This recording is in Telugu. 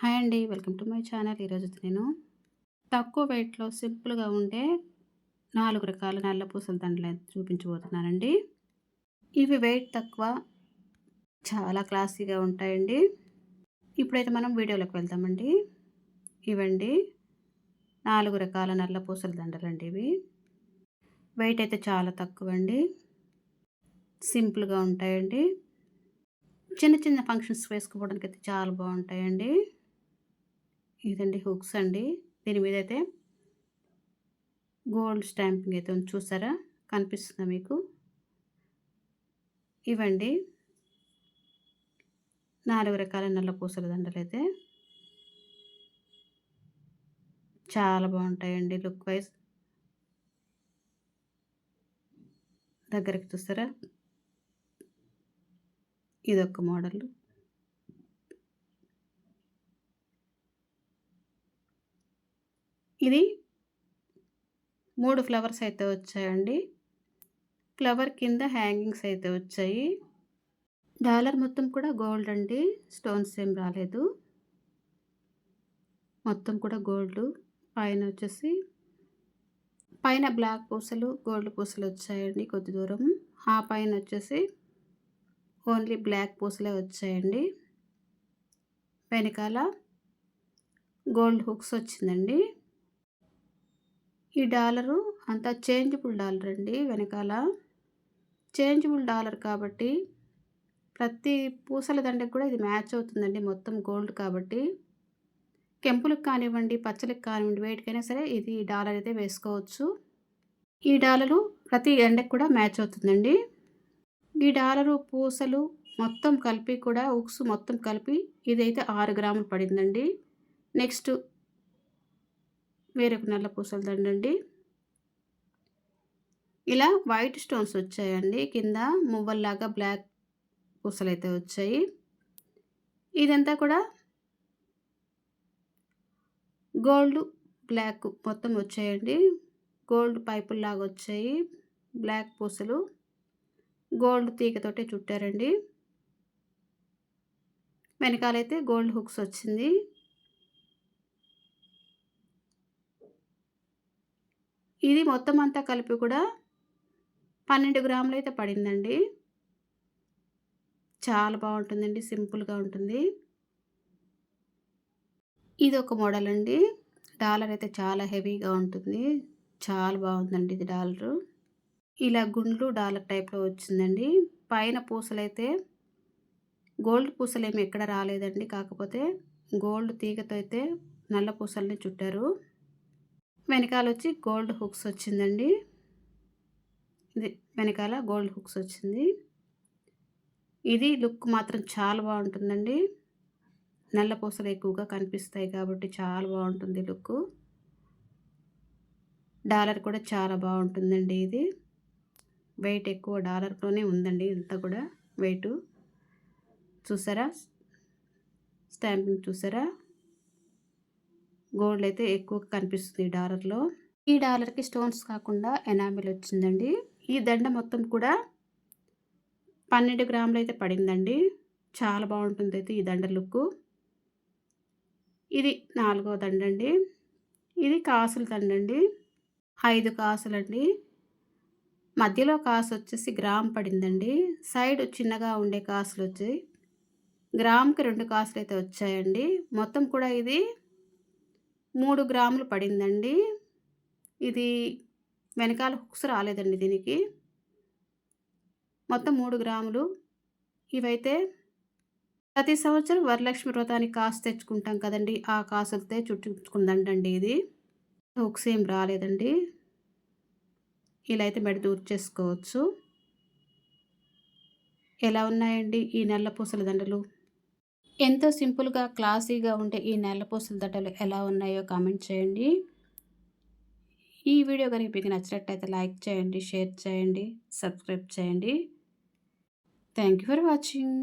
హాయ్ అండి వెల్కమ్ టు మై ఛానల్. ఈరోజు నేను తక్కువ వెయిట్లో సింపుల్గా ఉండే నాలుగు రకాల నల్ల పూసల దండలు చూపించబోతున్నానండి. ఇవి వెయిట్ తక్కువ చాలా క్లాసీగా ఉంటాయండి. ఇప్పుడైతే మనం వీడియోలోకి వెళ్తామండి. ఇవండి నాలుగు రకాల నల్ల పూసల దండలు అండి ఇవి. వెయిట్ అయితే చాలా తక్కువ అండి సింపుల్గా ఉంటాయండి. చిన్న చిన్న ఫంక్షన్స్ వేసుకోవడానికి అయితే చాలా బాగుంటాయండి. ఇదండి హుక్స్ అండి. దీని మీద అయితే గోల్డ్ స్టాంపింగ్ అయితే ఉంది చూసారా? కనిపిస్తుందా మీకు? ఇవండి. నాలుగు రకాల నల్ల పూసల దండలు అయితే. చాలా బాగుంటాయండి లుక్ వైజ్. దగ్గరికి చూస్తారా? ఇదొక మోడల్. ఇది మూడు ఫ్లవర్స్ అయితే వచ్చాయండి. ఫ్లవర్ కింద హ్యాంగింగ్స్ అయితే వచ్చాయి. డాలర్ మొత్తం కూడా గోల్డ్ అండి. స్టోన్స్ ఏం రాలేదు. మొత్తం కూడా గోల్డ్. పైన వచ్చేసి పైన బ్లాక్ పూసలు గోల్డ్ పూసలు వచ్చాయండి కొద్ది దూరం. ఆ పైన వచ్చేసి ఓన్లీ బ్లాక్ పూసలే వచ్చాయండి. వెనకాల గోల్డ్ హుక్స్ వచ్చిందండి. ఈ డాలరు అంతా చేంజబుల్ డాలర్ అండి వెనకాల. చేంజబుల్ డాలర్ కాబట్టి ప్రతి పూసల దండకు కూడా ఇది మ్యాచ్ అవుతుందండి మొత్తం గోల్డ్ కాబట్టి. కెంపులకు కానివ్వండి పచ్చలకు కానివ్వండి వేటికైనా సరే ఇది డాలర్ అయితే వేసుకోవచ్చు. ఈ డాలరు ప్రతి ఎండకు కూడా మ్యాచ్ అవుతుందండి. ఈ డాలరు పూసలు మొత్తం కలిపి కూడా ఉక్స్ మొత్తం కలిపి ఇదైతే ఆరు గ్రాములు పడిందండి. నెక్స్ట్ వేరొక నల్ల పూసలు దండండి ఇలా వైట్ స్టోన్స్ వచ్చాయండి. కింద మువ్వల్లాగా బ్లాక్ పూసలు అయితే వచ్చాయి. ఇదంతా కూడా గోల్డ్ బ్లాక్ మొత్తం వచ్చాయండి. గోల్డ్ పైపుల్లాగా వచ్చాయి. బ్లాక్ పూసలు గోల్డ్ తీగతోటే చుట్టారండి. వెనకాలైతే గోల్డ్ హుక్స్ వచ్చింది. ఇది మొత్తం అంతా కలిపి కూడా పన్నెండు గ్రాములు అయితే పడిందండి. చాలా బాగుంటుందండి సింపుల్గా ఉంటుంది. ఇది ఒక మోడల్ అండి. డాలర్ అయితే చాలా హెవీగా ఉంటుంది. చాలా బాగుందండి ఇది డాలరు. ఇలా గుండ్లు డాలర్ టైప్లో వచ్చిందండి. పైన పూసలు అయితే గోల్డ్ పూసలు ఏమి ఎక్కడ రాలేదండి. కాకపోతే గోల్డ్ తీగతో అయితే నల్ల పూసల్ని చుట్టారు. వెనకాల వచ్చి గోల్డ్ హుక్స్ వచ్చిందండి. ఇది వెనకాల గోల్డ్ హుక్స్ వచ్చింది. ఇది లుక్ మాత్రం చాలా బాగుంటుందండి. నల్ల పూసలు ఎక్కువగా కనిపిస్తాయి కాబట్టి చాలా బాగుంటుంది లుక్. డాలర్ కూడా చాలా బాగుంటుందండి ఇది. వెయిట్ ఎక్కువ డాలర్తోనే ఉందండి ఇంత కూడా వెయిట్. చూసారా? స్టాంపింగ్ చూసారా? గోల్డ్ అయితే ఎక్కువ కనిపిస్తుంది ఈ డాలర్లో. ఈ డాలర్కి స్టోన్స్ కాకుండా ఎనామిల్ వచ్చిందండి. ఈ దండ మొత్తం కూడా పన్నెండు గ్రాములు అయితే పడిందండి. చాలా బాగుంటుంది అయితే ఈ దండ లుక్. ఇది నాలుగో దండ అండి. ఇది కాసుల దండ అండి. ఐదు కాసులండి. మధ్యలో కాసు వచ్చేసి గ్రామ్ పడిందండి. సైడ్ చిన్నగా ఉండే కాసులు వచ్చి గ్రామ్కి రెండు కాసులు అయితే వచ్చాయండి. మొత్తం కూడా ఇది మూడు గ్రాములు పడిందండి. ఇది వెనకాల హుక్స్ రాలేదండి దీనికి. మొత్తం మూడు గ్రాములు. ఇవైతే ప్రతి సంవత్సరం వరలక్ష్మి వ్రతానికి కాసు తెచ్చుకుంటాం కదండి. ఆ కాసులతో చుట్టుకుందండి ఇది. హుక్స్ ఏం రాలేదండి. ఇలా అయితే మెడ దూర్ చేసుకోవచ్చు ఎలా ఉన్నాయండి ఈ నల్ల పూసల దండలు? ఎంతో సింపుల్గా క్లాసీగా ఉండే ఈ నెలపూసల దట్టలు ఎలా ఉన్నాయో కామెంట్ చేయండి. ఈ వీడియో కనుక మీకు నచ్చినట్టయితే లైక్ చేయండి షేర్ చేయండి సబ్స్క్రైబ్ చేయండి. Thank you for watching.